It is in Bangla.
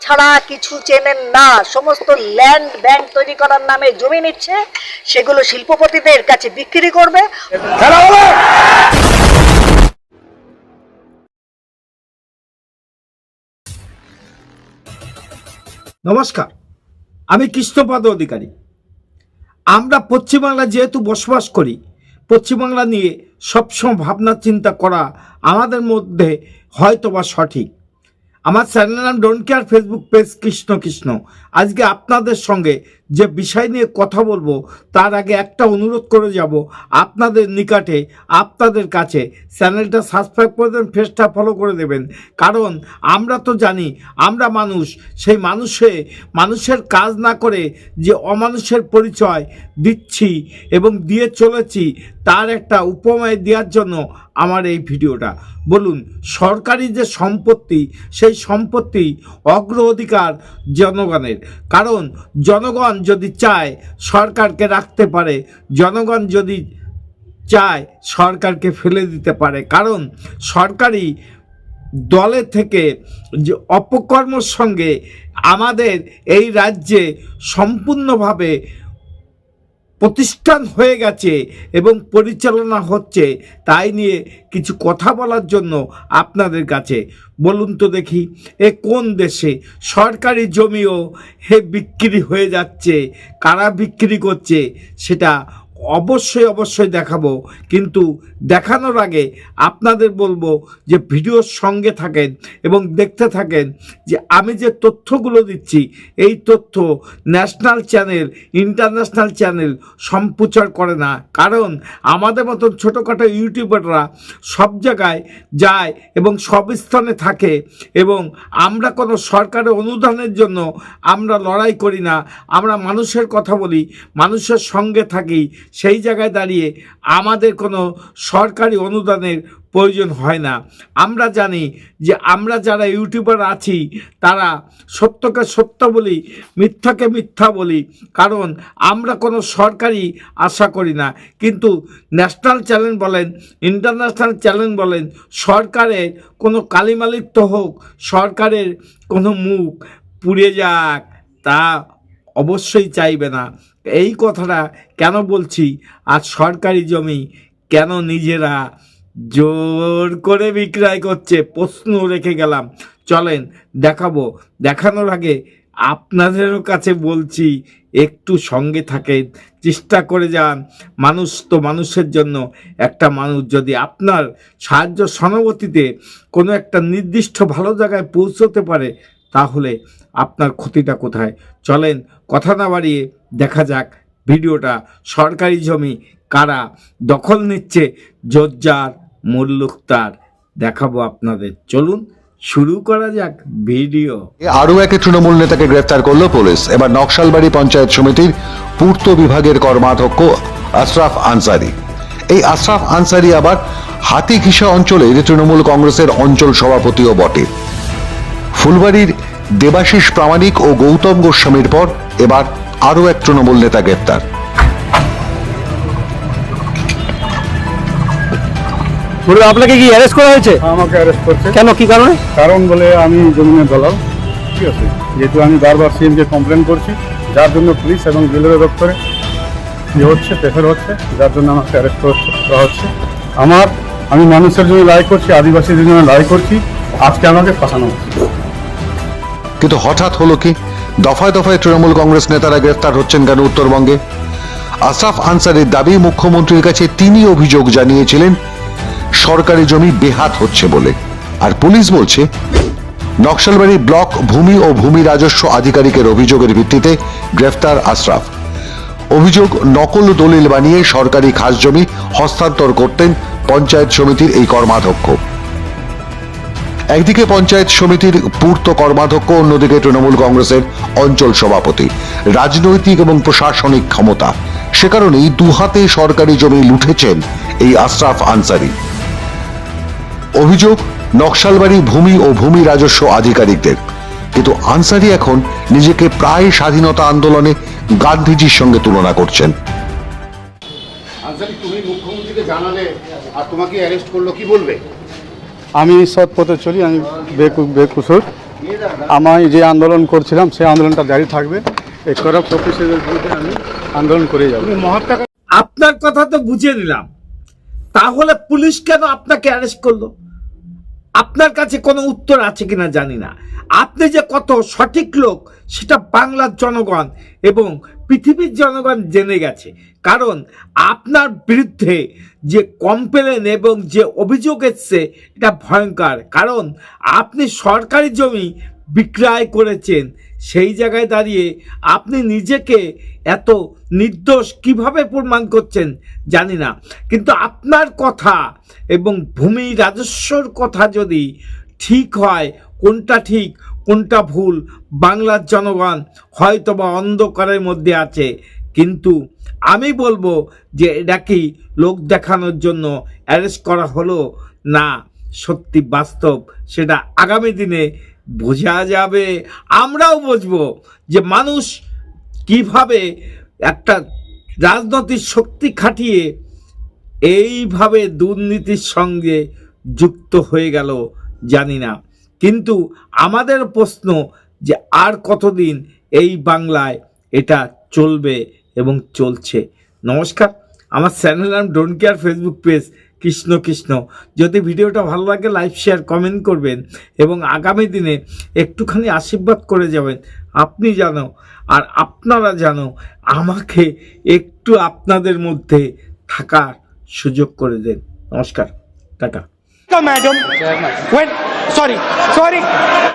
ছাড়া কিছু চেনেন না। সমস্ত ল্যান্ড ব্যাংক তৈরি করার নামে জমি নিচ্ছে, সেগুলো শিল্পপতিদের কাছে বিক্রি করবে। নমস্কার, আমি কৃষ্ণপদ অধিকারী। আমরা পশ্চিমবাংলা যেহেতু বসবাস করি, পশ্চিমবাংলা নিয়ে সবসময় ভাবনা চিন্তা করা আমাদের মধ্যে হয়তো বা সঠিক। আমার চ্যানেল নাম don't care Facebook page Krishna Krishna. আজকে আপনাদের সঙ্গে যে বিষয় নিয়ে কথা বলব, তার আগে একটা অনুরোধ করে যাব। আপনাদের নিকটে, আপনাদের কাছে চ্যানেলটা সাবস্ক্রাইব করে দেবেন ফেসটা ফলো করে দেবেন। কারণ আমরা তো জানি, আমরা মানুষ, সেই মানুষে, মানুষের কাজ না করে যে অমানুষের পরিচয় দিচ্ছি এবং দিয়ে চলেছি, তার একটা উপমায় দেওয়ার জন্য আমার এই ভিডিওটা। বলুন, সরকারি যে সম্পত্তি, সেই সম্পত্তি অগ্র অধিকার জনগণের। কারণ জনগণ যদি চায়, সরকারকে রাখতে পারে। জনগণ যদি চায়, সরকারকে ফেলে দিতে পারে। কারণ সরকারি দলে থেকে যে অপকর্মর সঙ্গে আমাদের এই রাজ্যে সম্পূর্ণভাবে প্রতিষ্ঠান হয়ে গেছে এবং পরিচালনা হচ্ছে, তাই নিয়ে কিছু কথা বলার জন্য আপনাদের কাছে। বলুন তো দেখি, এ কোন দেশে সরকারি জমিও হে বিক্রি হয়ে যাচ্ছে, কারা বিক্রি করছে, সেটা অবশ্যই অবশ্যই দেখাবো। কিন্তু দেখানোর আগে আপনাদের বলব যে ভিডিওর সঙ্গে থাকেন এবং দেখতে থাকেন যে আমি যে তথ্যগুলো দিচ্ছি, এই তথ্য ন্যাশনাল চ্যানেল, ইন্টারন্যাশনাল চ্যানেল সম্প্রচার করে না। কারণ আমাদের মতন ছোটোখাটো ইউটিউবাররা সব জায়গায় যায় এবং সব স্থানে থাকে এবং আমরা কোনো সরকারের অনুদানের জন্য আমরা লড়াই করি না। আমরা মানুষের কথা বলি, মানুষের সঙ্গে থাকি সেই জায়গায় দাঁড়িয়ে আমাদের কোনো সরকারি অনুদানের প্রয়োজন হয় না। আমরা জানি যে আমরা যারা ইউটিউবার আছি, তারা সত্যকে সত্য বলি, মিথ্যাকে মিথ্যা বলি, কারণ আমরা কোনো সরকারি আশা করি না। কিন্তু ন্যাশনাল চ্যানেল বলেন, ইন্টারন্যাশনাল চ্যানেল বলেন, সরকারের কোনো কালিমালিপ্ত হোক, সরকারের কোনো মুখ পুড়ে যাক, তা অবশ্যই চাইবে না। এই কথাটা কেন বলছি? আর সরকারি জমি কেন নিজেরা জোর করে বিক্রয় করছে? প্রশ্ন রেখে গেলাম। চলেন, দেখাবো। দেখানোর আগে আপনাদেরও কাছে বলছি, একটু সঙ্গে থাকেন। চেষ্টা করে যান। মানুষ তো মানুষের জন্য একটা মানুষ। যদি আপনার সাহায্য সহানুভূতিতে কোনো একটা নির্দিষ্ট ভালো জায়গায় পৌঁছতে পারে তাহলে আপনার ক্ষতিটা কোথায়? চলেন কথা না বাড়িয়ে দেখা যাক ভিডিওটা সরকারি জমি কারা দখল নিচ্ছে, জোরজার মুল্লুকতার দেখাবো আপনাদের। চলুন শুরু করা যাক ভিডিও। আরও একে তৃণমূল নেতাকে গ্রেফতার করল পুলিশ। এবার নকশালবাড়ি পঞ্চায়েত সমিতির পূর্ত বিভাগের কর্মাধ্যক্ষ আশরাফ আনসারি। এই আশরাফ আনসারি আবার হাতিঘিসা অঞ্চলের তৃণমূল কংগ্রেসের অঞ্চল সভাপতিও বটে। ফুলবাড়ির দেবাশিস প্রামাণিক ও গৌতম গোস্বামীর পর এবার আরও এক তৃণমূল নেতা গ্রেপ্তার। বলবে আপনাকে কি অ্যারেস্ট করা হয়েছে? আমাকে অ্যারেস্ট করছে। কেন কি কারণে? কারণ বলে আমি জমিনের দলাল ঠিক আছে? যেহেতু আমি বারবার সিএমকে কমপ্লেন করছি যার জন্য পুলিশ এবং রেলওয়ে দপ্তরে ইয়ে হচ্ছে প্রেফার হচ্ছে যার জন্য আমাকে অ্যারেস্ট করা হচ্ছে আমার আমি মানুষের জন্য লড়াই করছি আদিবাসীদের জন্য লড়াই করছি আজকে আমাকে ফাঁসানো হচ্ছে। কিন্তু হঠাৎ হলো কি? দফায় দফায় তৃণমূল কংগ্রেস নেতারা গ্রেফতার হচ্ছেন কেন উত্তরবঙ্গে? আশরাফ আনসারের দাবি, মুখ্যমন্ত্রীর কাছে তিনি অভিযোগ জানিয়েছিলেন, সরকারি জমি বেহাত হচ্ছে বলে। আর পুলিশ বলছে, নকশালবাড়ি ব্লক ভূমি ও ভূমি রাজস্ব আধিকারিকের অভিযোগের ভিত্তিতে গ্রেফতার আশরাফ। অভিযোগ, নকল দলিল বানিয়ে সরকারি খাস জমি হস্তান্তর করতেন পঞ্চায়েত সমিতির এই কর্মাধ্যক্ষ। একদিকে পঞ্চায়েত সমিতির পূর্ত কর্মাধ্যক্ষ, অন্যদিকে তৃণমূল কংগ্রেসের অঞ্চল সভাপতি। রাজনৈতিক এবং প্রশাসনিক ক্ষমতা। সে কারণেই দুহাতে সরকারি জমি লুঠেছেন এই আশরাফ আনসারি। অভিযোগ, নকশালবাড়ি ভূমি ও ভূমি রাজস্ব আধিকারিকদের। কিন্তু আনসারি এখন নিজেকে প্রায় স্বাধীনতা আন্দোলনে গান্ধীজির সঙ্গে তুলনা করছেন। আনসারি, তুমি মুখ্যমন্ত্রীকে জানালে আর তোমাকে অ্যারেস্ট করল, কি বলবে? আমি সৎ পথে চলি, আমি বেকু, বেকুসুর। আমি যে আন্দোলন করছিলাম সেই আন্দোলনটা জারি থাকবে। এই করাপ্ট অফিসারদের বিরুদ্ধে আমি আন্দোলন করে যাব। আপনার কথা তো বুঝিয়ে নিলাম তাহলে পুলিশ কেন আপনাকে অ্যারেস্ট করল? আপনার কাছে কোনো উত্তর আছে কিনা জানি না। আপনি যে কত সঠিক লোক, সেটা বাংলার জনগণ এবং পৃথিবীর জনগণ জেনে গেছে। কারণ আপনার বিরুদ্ধে যে কমপ্লেন এবং যে অভিযোগ এসছে, এটা ভয়ঙ্কর। কারণ আপনি সরকারি জমি বিক্রয় করেছেন, সেই জায়গায় দাঁড়িয়ে আপনি নিজেকে এত নির্দোষ কীভাবে প্রমাণ করছেন, জানি না। কিন্তু আপনার কথা এবং ভূমি রাজস্বর কথা যদি ঠিক হয়, কোনটা ঠিক কোনটা ভুল? বাংলার জনগণ হয়তো বা অন্ধকারের মধ্যে আছে। কিন্তু আমি বলব যে এটা কি লোক দেখানোর জন্য অ্যারেস্ট করা হলো? না, সত্যি বাস্তব। সেটা আগামী দিনে বোঝা যাবে। আমরাও বুঝব যে মানুষ কীভাবে একটা রাজনৈতিক শক্তি খাটিয়ে এইভাবে দুর্নীতির সঙ্গে যুক্ত হয়ে গেল, জানি না। কিন্তু আমাদের প্রশ্ন যে আর কতদিন এই বাংলায় এটা চলবে এবং চলছে। নমস্কার আমার চ্যানেল নাম don't care Facebook page Krishna Krishna. যদি ভিডিওটা ভালো লাগে লাইক শেয়ার কমেন্ট করবেন এবং আগামী দিনে একটুখানি আশীর্বাদ করে যাবেন। আপনি জানো আর আপনারা জানো আমাকে একটু আপনাদের মধ্যে থাকার সুযোগ করে দেন। নমস্কার টাটা। Madam. sorry. Sorry.